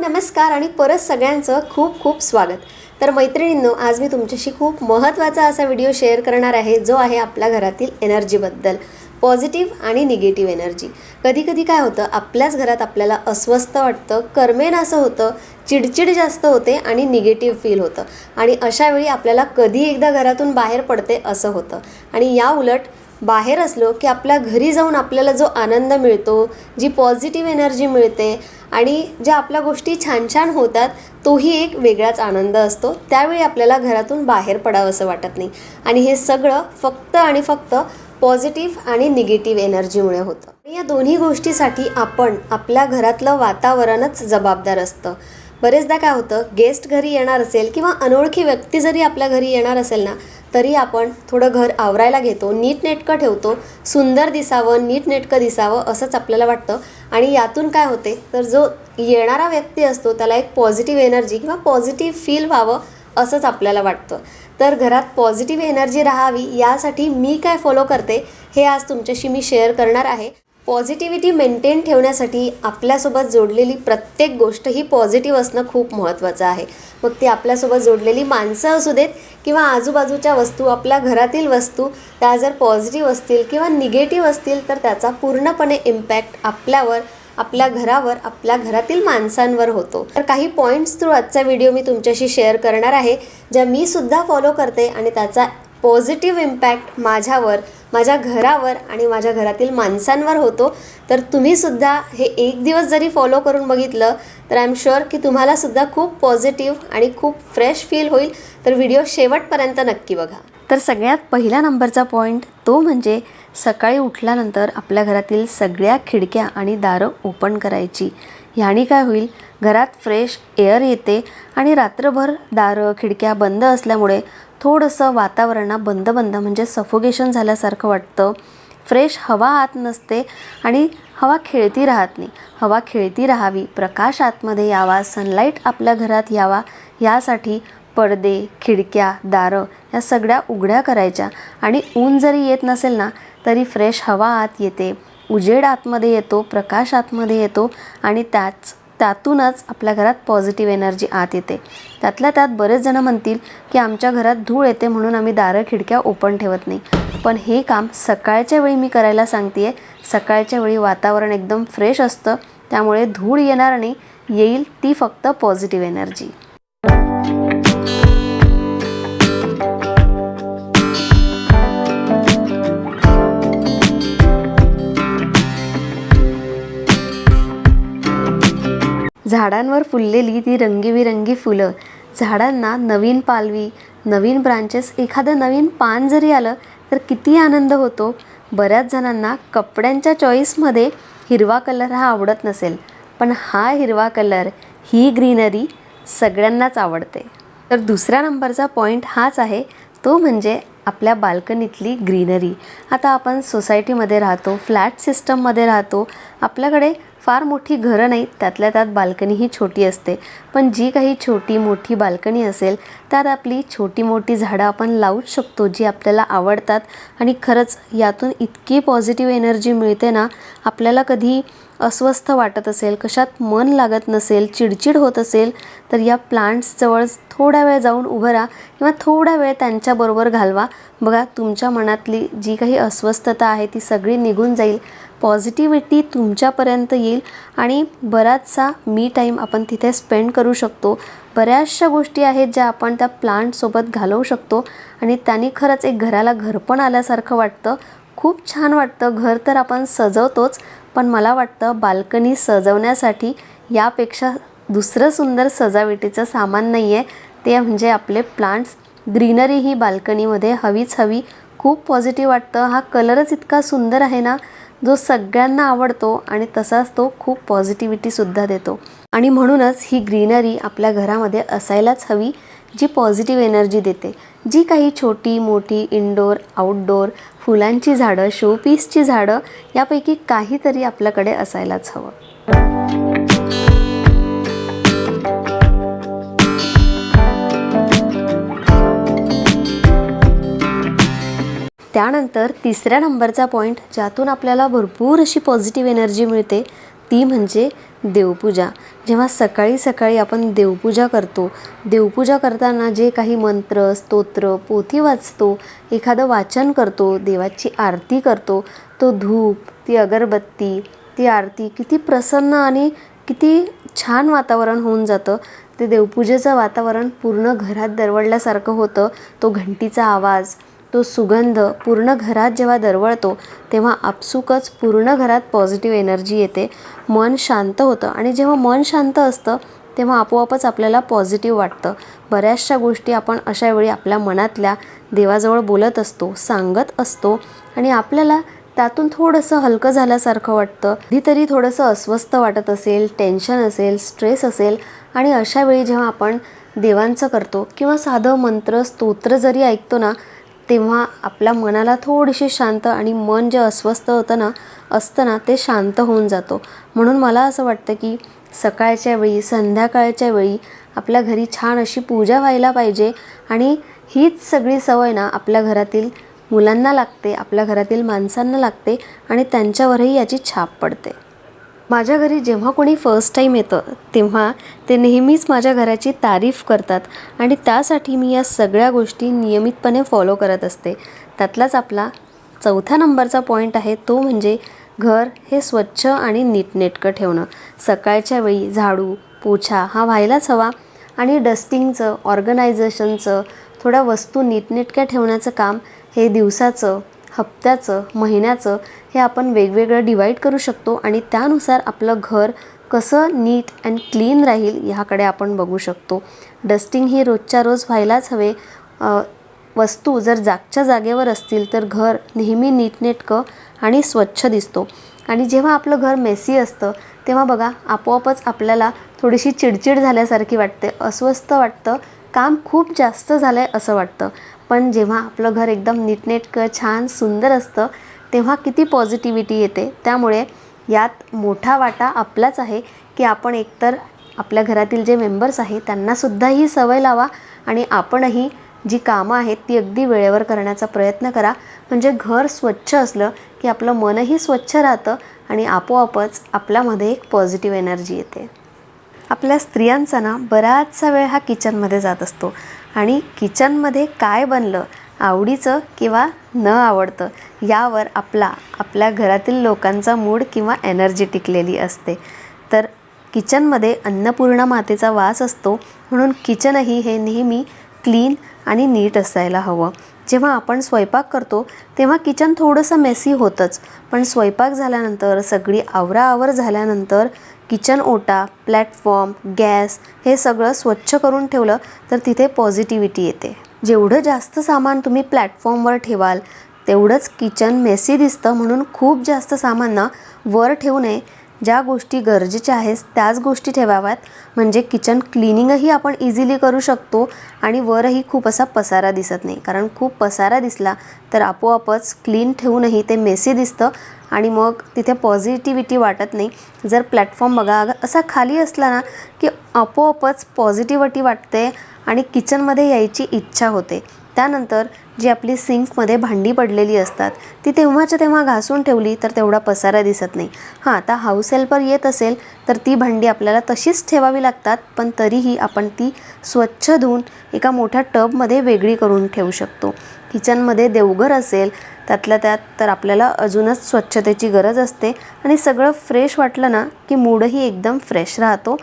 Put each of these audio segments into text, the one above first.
नमस्कार आणि परत सगळ्यांचं खूप खूप स्वागत. तर मैत्रिणींनो आज मी तुमच्याशी खूप महत्त्वाचा असा व्हिडिओ शेअर करणार आहे जो आहे आपल्या घरातील एनर्जीबद्दल पॉझिटिव्ह आणि निगेटिव्ह एनर्जी. कधी कधी काय होतं आपल्याच घरात आपल्याला अस्वस्थ वाटतं करमेन असं होतं चिडचिड जास्त होते आणि निगेटिव्ह फील होतं. आणि अशावेळी आपल्याला कधी एकदा घरातून बाहेर पडते असं होतं. आणि या उलट बाहेर असलो की आपल्या घरी जाऊन आपल्याला जो आनंद मिळतो जी पॉझिटिव्ह एनर्जी मिळते आणि ज्या आपल्या गोष्टी छान छान होतात तोही एक वेगळाच आनंद असतो. त्यावेळी आपल्याला घरातून बाहेर पडावं असं वाटत नाही. आणि हे सगळं फक्त आणि फक्त पॉझिटिव्ह आणि निगेटिव्ह एनर्जीमुळे होतं. या दोन्ही गोष्टीसाठी आपण आपल्या घरातलं वातावरणच जबाबदार असतं. बरेचदा काय होतं गेस्ट घरी येणार असेल किंवा अनोळखी व्यक्ती जरी आपल्या घरी येणार असेल ना तरी आपण थोडं घर आवरायला घेतो नीटनेटकं ठेवतो सुंदर दिसावं नीटनेटकं दिसावं असंच आपल्याला वाटतं. आणि यातून काय होते तर जो येणारा व्यक्ती असतो त्याला एक पॉझिटिव्ह एनर्जी किंवा पॉझिटिव्ह फील व्हावं असंच आपल्याला वाटतं. तर घरात पॉझिटिव्ह एनर्जी राहावी यासाठी मी काय फॉलो करते हे आज तुमच्याशी मी शेअर करणार आहे. पॉझिटिव्हिटी मेंटेन ठेवण्यासाठी आपल्यासोबत जोडलेली प्रत्येक गोष्ट ही पॉझिटिव्ह असणं खूप महत्त्वाचं आहे. मग ती आपल्यासोबत जोडलेली माणसं असू देत किंवा आजूबाजूच्या वस्तू आपल्या घरातील वस्तू त्या जर पॉझिटिव्ह असतील किंवा निगेटिव्ह असतील तर त्याचा पूर्णपणे इम्पॅक्ट आपल्यावर आपल्या घरावर आपल्या घरातील माणसांवर होतो. तर काही पॉईंट्स थ्रू आजचा व्हिडिओ मी तुमच्याशी शेअर करणार आहे ज्या मी सुद्धा फॉलो करते आणि त्याचा पॉझिटिव्ह इम्पॅक्ट माझ्यावर माझ्या घरावर आणि माझ्या घरातील माणसांवर होतो तर तुम्हीसुद्धा हे एक दिवस जरी फॉलो करून बघितलं तर आय एम शुअर की तुम्हालासुद्धा खूप पॉझिटिव्ह आणि खूप फ्रेश फील होईल. तर व्हिडिओ शेवटपर्यंत नक्की बघा. तर सगळ्यात पहिला नंबरचा पॉईंट तो म्हणजे सकाळी उठल्यानंतर आपल्या घरातील सगळ्या खिडक्या आणि दारं ओपन करायची. ह्याने काय होईल? घरात फ्रेश एअर येते आणि रात्रभर दारं खिडक्या बंद असल्यामुळे थोडंसं वातावरणा बंद बंद म्हणजे सफोगेशन झाल्यासारखं वाटतं. फ्रेश हवा आत नसते आणि हवा खेळती राहत नाही. हवा खेळती राहावी. प्रकाश आतमध्ये यावा. सनलाईट आपल्या घरात यावा. यासाठी पडदे खिडक्या दारं या सगळ्या उघड्या करायच्या. आणि ऊन जरी येत नसेल ना तरी फ्रेश हवा आत येते. उजेड आतमध्ये येतो. प्रकाश आतमध्ये येतो. आणि त्याच त्यातूनच आपल्या घरात पॉझिटिव्ह एनर्जी आत येते. त्यातल्या त्यात बरेच जणं म्हणतील की आमच्या घरात धूळ येते म्हणून आम्ही दारं खिडक्या ओपन ठेवत नाही. पण हे काम सकाळच्या वेळी मी करायला सांगते आहे सकाळच्या वेळी वातावरण एकदम फ्रेश असतं. त्यामुळे धूळ येणार नाही. येईल ती फक्त पॉझिटिव्ह एनर्जी झाडांवर फुललेली ती रंगीबिरंगी फुलं. झाडांना नवीन पालवी नवीन ब्रांचेस एखादं नवीन पान जरी आलं तर किती आनंद होतो. बऱ्याच जणांना कपड्यांच्या चॉईसमध्ये हिरवा कलर हा आवडत नसेल पण हा हिरवा कलर ही ग्रीनरी सगळ्यांनाच आवडते. तर दुसऱ्या नंबरचा पॉईंट हाच आहे तो म्हणजे आपल्या बाल्कनीतली ग्रीनरी आता आपण सोसायटीमध्ये राहतो फ्लॅट सिस्टममध्ये राहतो आपल्याकडे फार मोठी घरं नाहीत त्यातल्या त्यात बाल्कनी ही छोटी असते. पण जी काही छोटी मोठी बाल्कनी असेल त्यात आपली छोटी मोठी झाडं आपण लावूच शकतो जी आपल्याला आवडतात. आणि खरंच यातून इतकी पॉझिटिव्ह एनर्जी मिळते ना आपल्याला कधी अस्वस्थ वाटत असेल कशात मन लागत नसेल चिडचिड होत असेल तर या प्लांट्सजवळ थोडा वेळ जाऊन उभं राहा किंवा थोडा वेळ त्यांच्याबरोबर घालवा. बघा तुमच्या मनातली जी काही अस्वस्थता आहे ती सगळी निघून जाईल. पॉझिटिव्हिटी तुमच्यापर्यंत येईल आणि बराचसा मी टाईम आपण तिथे स्पेंड करू शकतो. बऱ्याचशा गोष्टी आहेत ज्या आपण त्या प्लांटसोबत घालवू शकतो आणि त्यांनी खरंच एक घराला घरपण आल्यासारखं वाटतं. खूप छान वाटतं. घर तर आपण सजवतोच पण मला वाटतं बाल्कनी सजवण्यासाठी यापेक्षा दुसरं सुंदर सजावटीचं सामान नाही आहे ते म्हणजे आपले प्लांट्स ग्रीनरी ही बाल्कनीमध्ये हवीच हवी. खूप पॉझिटिव्ह वाटतं. हा कलरच इतका सुंदर आहे ना. जो सगळ्यांना आवडतो आणि तसाच तो खूप पॉझिटिव्हिटीसुद्धा देतो. आणि म्हणूनच ही ग्रीनरी आपल्या घरामध्ये असायलाच हवी जी पॉझिटिव्ह एनर्जी देते. जी काही छोटी मोठी इनडोअर आउटडोर फुलांची झाडं शोपीसची झाडं यापैकी काहीतरी आपल्याकडे असायलाच हवं. त्यानंतर तिसऱ्या नंबरचा पॉईंट ज्यातून आपल्याला भरपूर अशी पॉझिटिव्ह एनर्जी मिळते ती म्हणजे देवपूजा. जेव्हा सकाळी सकाळी आपण देवपूजा करतो देवपूजा करताना जे काही मंत्र स्तोत्र पोथी वाचतो एखादं वाचन करतो देवाची आरती करतो तो धूप ती अगरबत्ती ती आरती किती प्रसन्न आणि किती छान वातावरण होऊन जातं. ते देवपूजेचं वातावरण पूर्ण घरात दरवळल्यासारखं होतं. तो घंटीचा आवाज तो सुगंध पूर्ण घरात जेव्हा दरवळतो तेव्हा आपसुकच पूर्ण घरात पॉझिटिव्ह एनर्जी येते. मन शांत होतं आणि जेव्हा मन शांत असतं तेव्हा आपोआपच आपल्याला पॉझिटिव्ह वाटतं. बऱ्याचशा गोष्टी आपण अशा वेळी आपल्या मनातल्या देवाजवळ बोलत असतो सांगत असतो आणि आपल्याला त्यातून थोडंसं हलकं झाल्यासारखं वाटतं. कधीतरी थोडंसं अस्वस्थ वाटत असेल टेन्शन असेल स्ट्रेस असेल आणि अशा वेळी जेव्हा आपण देवांचं करतो किंवा साधं मंत्र स्तोत्र जरी ऐकतो ना तेव्हा आपल्या मनाला थोडीशी शांत आणि मन जे अस्वस्थ होतं ना असतं ना ते शांत होऊन जातो. म्हणून मला असं वाटतं की सकाळच्या वेळी संध्याकाळच्या वेळी आपल्या घरी छान अशी पूजा व्हायला पाहिजे आणि हीच सगळी सवय ना आपल्या घरातील मुलांना लागते आपल्या घरातील माणसांना लागते आणि त्यांच्यावरही याची छाप पडते. माझ्या घरी जेव्हा कोणी फर्स्ट टाईम येतं तेव्हा ते नेहमीच माझ्या घराची तारीफ करतात आणि त्यासाठी मी या सगळ्या गोष्टी नियमितपणे फॉलो करत असते. त्यातलाच आपला चौथ्या नंबरचा पॉईंट आहे तो म्हणजे घर हे स्वच्छ आणि नीटनेटकं ठेवणं. सकाळच्या वेळी झाडू पोछा हा व्हायलाच हवा आणि डस्टिंगचं ऑर्गनायझेशनचं थोड्या वस्तू नीटनेटक्या ठेवण्याचं काम हे दिवसाचं हप्त्याचं महिन्याचं हे आपण वेगवेगळं डिवाईड करू शकतो आणि त्यानुसार आपलं घर कसं नीट अँड क्लीन राहील ह्याकडे आपण बघू शकतो. डस्टिंग ही रोजच्या रोज व्हायलाच हवे. वस्तू जर जागच्या जागेवर असतील तर घर नेहमी नीटनेटकं आणि स्वच्छ दिसतो. आणि जेव्हा आपलं घर मेसी असतं तेव्हा बघा आपोआपच आपल्याला थोडीशी चिडचिड झाल्यासारखी वाटते. अस्वस्थ वाटतं. काम खूप जास्त झालं आहे असं वाटतं. पण जेव्हा आपलं घर एकदम नीटनेटकं छान सुंदर असतं तेव्हा किती पॉझिटिव्हिटी येते? त्यामुळे यात मोठा वाटा आपलाच आहे की आपण एकतर आपल्या घरातील जे मेंबर्स आहेत त्यांनासुद्धा ही सवय लावा आणि आपणही जी कामं आहेत ती अगदी वेळेवर करण्याचा प्रयत्न करा. म्हणजे घर स्वच्छ असलं की आपलं मनही स्वच्छ राहतं आणि आपोआपच आपल्यामध्ये एक पॉझिटिव्ह एनर्जी येते. आपल्या स्त्रियांचा ना बराचसा वेळ हा किचनमध्ये जात असतो. आणि किचनमध्ये काय बनलं? आवडीचं किंवा न आवडतं यावर आपला आपल्या घरातील लोकांचा मूड किंवा एनर्जी टिकलेली असते. तर किचनमध्ये अन्नपूर्णा मातेचा वास असतो म्हणून किचनही हे नेहमी क्लीन आणि नीट असायला हवं. जेव्हा आपण स्वयंपाक करतो तेव्हा किचन थोडंसं मेसी होतंच. पण स्वयंपाक झाल्यानंतर सगळी आवराआवर झाल्यानंतर किचन ओटा प्लॅटफॉर्म गॅस हे सगळं स्वच्छ करून ठेवलं तर तिथे पॉझिटिव्हिटी येते. जेवढं जास्त सामान तुम्ही प्लॅटफॉर्मवर ठेवाल तेवढंच किचन मेसी दिसतं म्हणून खूप जास्त सामान ना वर ठेवू नये. ज्या गोष्टी गरजेच्या आहेत त्याच गोष्टी ठेवाव्यात. म्हणजे किचन क्लिनिंगही आपण इझिली करू शकतो आणि वरही खूप असा पसारा दिसत नाही. कारण खूप पसारा दिसला तर आपोआपच क्लीन ठेवूनही ते मेसी दिसतं आणि मग तिथे पॉझिटिव्हिटी वाटत नाही. जर प्लॅटफॉर्म बघा असा खाली असला ना की आपोआपच पॉझिटिव्हिटी वाटते आणि किचनमध्ये यायची इच्छा होते. त्यानंतर जी आपली सिंकमध्ये भांडी पडलेली असतात ती तेव्हाच्या तेव्हा घासून ठेवली तर तेवढा पसारा दिसत नाही. हां आता हाऊस हेल्पर येत असेल तर ती भांडी आपल्याला तशीच ठेवावी लागतात पण तरीही आपण ती स्वच्छ धुवून एका मोठ्या टबमध्ये वेगळी करून ठेवू शकतो. किचनमध्ये देवघर असेल त्यातल्या त्यात तर आपल्याला अजूनच स्वच्छतेची गरज असते आणि सगळं फ्रेश वाटलं ना की मूडही एकदम फ्रेश राहतो.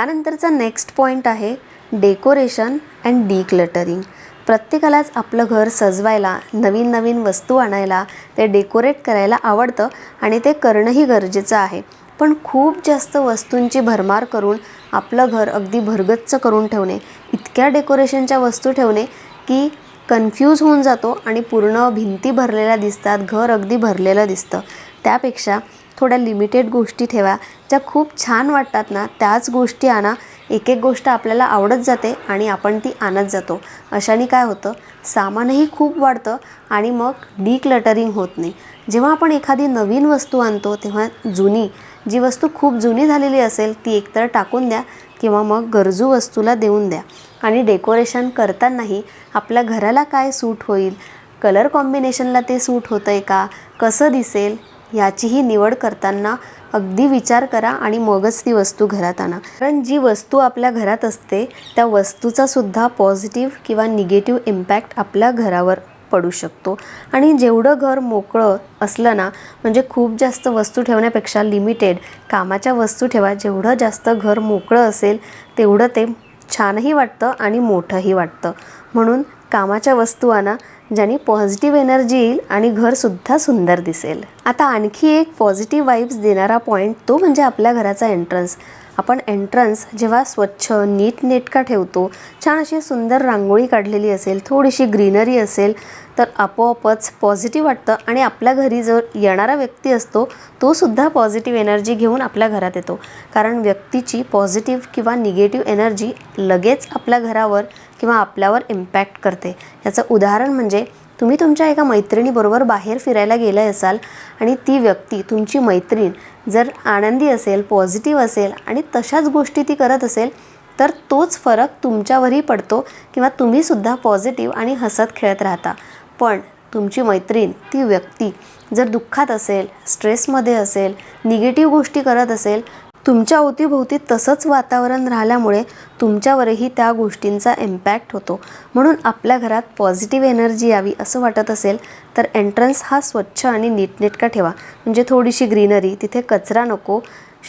त्यानंतरचा नेक्स्ट पॉईंट आहे डेकोरेशन अँड डिक्लटरिंग प्रत्येकालाच आपलं घर सजवायला नवीन नवीन वस्तू आणायला ते डेकोरेट करायला आवडतं आणि ते करणंही गरजेचं आहे. पण खूप जास्त वस्तूंची भरमार करून आपलं घर अगदी भरगच्च करून ठेवणे इतक्या डेकोरेशनच्या वस्तू ठेवणे की कन्फ्यूज होऊन जातो आणि पूर्ण भिंती भरलेल्या दिसतात घर अगदी भरलेलं दिसतं. त्यापेक्षा थोड्या लिमिटेड गोष्टी ठेवा. ज्या खूप छान वाटतात ना त्याच गोष्टी आणा. एक एक गोष्ट आपल्याला आवडत जाते आणि आपण ती आणत जातो. अशाने काय होतं? सामानही खूप वाढतं आणि मग डिक्लटरिंग होत नाही. जेव्हा आपण एखादी नवीन वस्तू आणतो तेव्हा जुनी जी वस्तू खूप जुनी झालेली असेल ती एकतर टाकून द्या किंवा मग गरजू वस्तूला देऊन द्या. आणि डेकोरेशन करतानाही आपल्या घराला काय सूट होईल? कलर कॉम्बिनेशनला ते सूट होतं आहे का? कसं दिसेल? याचीही निवड करताना अगदी विचार करा आणि मगच ती वस्तू घरात आणा. कारण जी वस्तू आपल्या घरात असते त्या वस्तूचा सुद्धा पॉझिटिव्ह किंवा निगेटिव्ह इम्पॅक्ट आपल्या घरावर पडू शकतो. आणि जेवढं घर मोकळं असलं ना म्हणजे खूप जास्त वस्तू ठेवण्यापेक्षा लिमिटेड कामाच्या वस्तू ठेवा. जेवढं जास्त घर मोकळं असेल तेवढं ते छानही वाटतं आणि मोठंही वाटतं. म्हणून कामाच्या वस्तू आणा ज्याने पॉझिटिव्ह एनर्जी येईल आणि घरसुद्धा सुंदर दिसेल. आता आणखी एक पॉझिटिव्ह वाईब्स देणारा पॉईंट तो म्हणजे आपल्या घराचा एंट्रन्स आपण एंट्रन्स जेव्हा स्वच्छ नीटनेटका ठेवतो छान अशी सुंदर रांगोळी काढलेली असेल थोडीशी ग्रीनरी असेल तर आपोआपच पॉझिटिव्ह वाटतं आणि आपल्या घरी जो येणारा व्यक्ती असतो तो सुद्धा पॉझिटिव्ह एनर्जी घेऊन आपल्या घरात येतो. कारण व्यक्तीची पॉझिटिव्ह किंवा निगेटिव्ह एनर्जी लगेच आपल्या घरावर किंवा आपल्यावर इम्पॅक्ट करते. याचं उदाहरण म्हणजे तुम्ही तुमच्या एका मैत्रिणीबरोबर बाहेर फिरायला गेले असाल आणि ती व्यक्ती तुमची मैत्रीण जर आनंदी असेल पॉझिटिव्ह असेल आणि तशाच गोष्टी ती करत असेल तर तोच फरक तुमच्यावरही पडतो किंवा तुम्हीसुद्धा पॉझिटिव्ह आणि हसत खेळत राहता. पण तुमची मैत्रीण ती व्यक्ती जर दुःखात असेल स्ट्रेसमध्ये असेल निगेटिव्ह गोष्टी करत असेल तुमच्या अवतीभोवती तसंच वातावरण राहिल्यामुळे तुमच्यावरही त्या गोष्टींचा इम्पॅक्ट होतो. म्हणून आपल्या घरात पॉझिटिव्ह एनर्जी यावी असं वाटत असेल तर एंट्रन्स हा स्वच्छ आणि नीटनेटका ठेवा. म्हणजे थोडीशी ग्रीनरी तिथे कचरा नको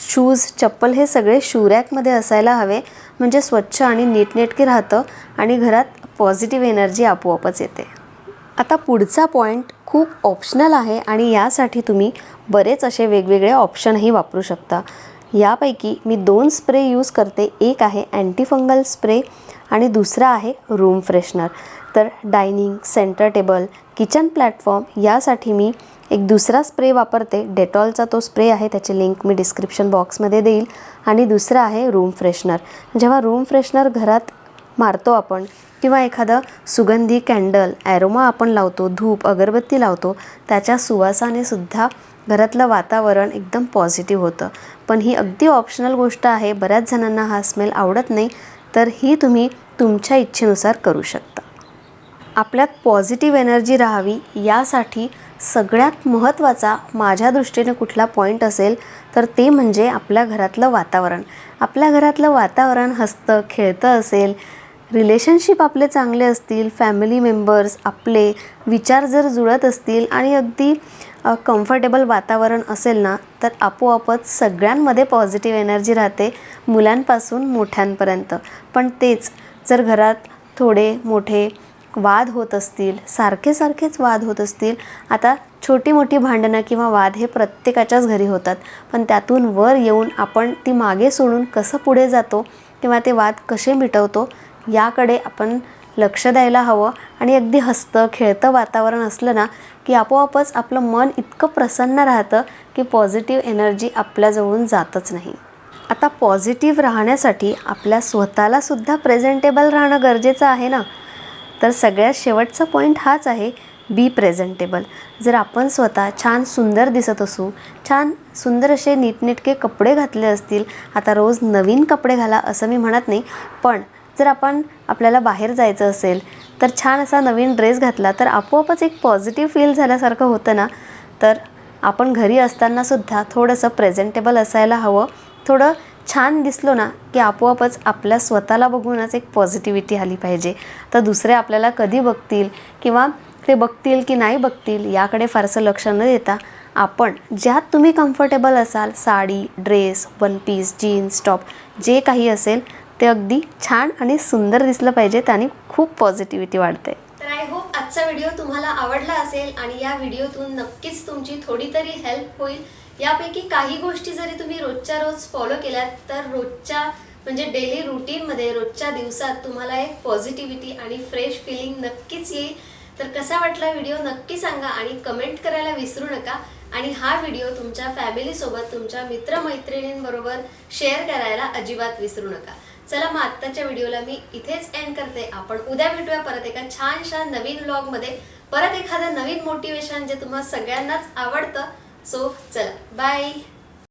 शूज चप्पल हे सगळे शूरॅकमध्ये असायला हवे. म्हणजे स्वच्छ आणि नीटनेटके राहतं आणि घरात पॉझिटिव्ह एनर्जी आपोआपच येते. आता पुढचा पॉईंट खूप ऑप्शनल आहे आणि यासाठी तुम्ही बरेच असे वेगवेगळे ऑप्शनही वापरू शकता. यापैकी मी दोन स्प्रे यूज करते. एक आहे अँटीफंगल स्प्रे आणि दुसरा आहे रूम फ्रेशनर तर dining centre table kitchen platform यासाठी मी एक दुसरा स्प्रे वापरते. डेटॉलचा तो स्प्रे आहे त्याची लिंक मी डिस्क्रिप्शन बॉक्समध्ये देईल. आणि दुसरा आहे रूम फ्रेशनर जेव्हा रूम फ्रेशनर घरात मारतो आपण किंवा एखादं सुगंधी कॅन्डल ॲरोमा आपण लावतो धूप अगरबत्ती लावतो त्याच्या सुवासाने सुद्धा घरातलं वातावरण एकदम पॉझिटिव्ह होतं. पण ही अगदी ऑप्शनल गोष्ट आहे. बऱ्याच जणांना हा स्मेल आवडत नाही तर ही तुम्ही तुमच्या इच्छेनुसार करू शकता. आपल्यात पॉझिटिव्ह एनर्जी राहावी यासाठी सगळ्यात महत्त्वाचा माझ्या दृष्टीने कुठला पॉईंट असेल तर ते म्हणजे आपल्या घरातलं वातावरण. आपल्या घरातलं वातावरण हसतं खेळतं असेल रिलेशनशिप आपले चांगले असतील फॅमिली मेंबर्स आपले विचार जर जुळत असतील आणि अगदी कम्फर्टेबल वातावरण असेल ना तर आपोआपच सगळ्यांमध्ये पॉझिटिव्ह एनर्जी राहते मुलांपासून मोठ्यांपर्यंत. पण तेच जर घरात थोडे मोठे वाद होत असतील सारखे सारखेच वाद होत असतील आता छोटी मोठी भांडणं किंवा वाद हे प्रत्येकाच्याच घरी होतात. पण त्यातून वर येऊन आपण ती मागे सोडून कसं पुढे जातो किंवा ते वाद कसे मिटवतो याकडे आपण लक्ष द्यायला हवं. आणि अगदी हसतं खेळतं वातावरण असलं ना की आपोआपच आपलं मन इतकं प्रसन्न राहतं की पॉझिटिव्ह एनर्जी आपल्याजवळून जातच नाही. आता पॉझिटिव्ह राहण्यासाठी आपल्या स्वतःलासुद्धा प्रेझेंटेबल राहणं गरजेचं आहे ना? तर सगळ्यात शेवटचा पॉईंट हाच आहे बी प्रेझेंटेबल जर आपण स्वतः छान सुंदर दिसत असू छान सुंदर असे नीटनेटके कपडे घातले असतील आता रोज नवीन कपडे घाला असं मी म्हणत नाही पण जर आपण आपल्याला बाहेर जायचं असेल तर छान असा नवीन ड्रेस घातला तर आपोआपच एक पॉझिटिव्ह फील झाल्यासारखं होतं ना? तर आपण घरी असतानासुद्धा थोडंसं प्रेझेंटेबल असायला हवं. थोडं छान दिसलो ना की आपोआपच आपल्या स्वतःला बघूनच एक पॉझिटिव्हिटी आली पाहिजे. तर दुसरे आपल्याला कधी बघतील किंवा ते बघतील की नाही बघतील याकडे फारसं लक्ष न देता आपण ज्यात तुम्ही कम्फर्टेबल असाल sari dress one piece jeans top जे काही असेल ते अगदी छान आणि सुंदर दिसलं पाहिजे त्याने खूप पॉझिटिव्हिटी वाढते. तर आय होप आजचा व्हिडिओ तुम्हाला आवडला असेल आणि या व्हिडिओतून नक्कीच तुमची थोडी तरी हेल्प होईल. यापैकी काही गोष्टी जरी तुम्ही रोजच्या रोज फॉलो केल्यात तर रोजच्या म्हणजे डेली रुटीनमध्ये रोजच्या दिवसात तुम्हाला एक पॉझिटिव्हिटी आणि फ्रेश फिलिंग नक्कीच येईल. तर कसा वाटला व्हिडिओ नक्की सांगा आणि कमेंट करायला विसरू नका. आणि हा व्हिडिओ तुमच्या फॅमिलीसोबत तुमच्या मित्रमैत्रिणींबरोबर शेअर करायला अजिबात विसरू नका. चला मग आत्ताच्या व्हिडिओला मी इथेच एंड करते. आपण उद्या भेटूया परत एका छानशा नवीन व्लॉगमध्ये परत एखादं नवीन मोटिवेशन जे तुम्हाला सगळ्यांनाच आवडतं. सो चला. बाय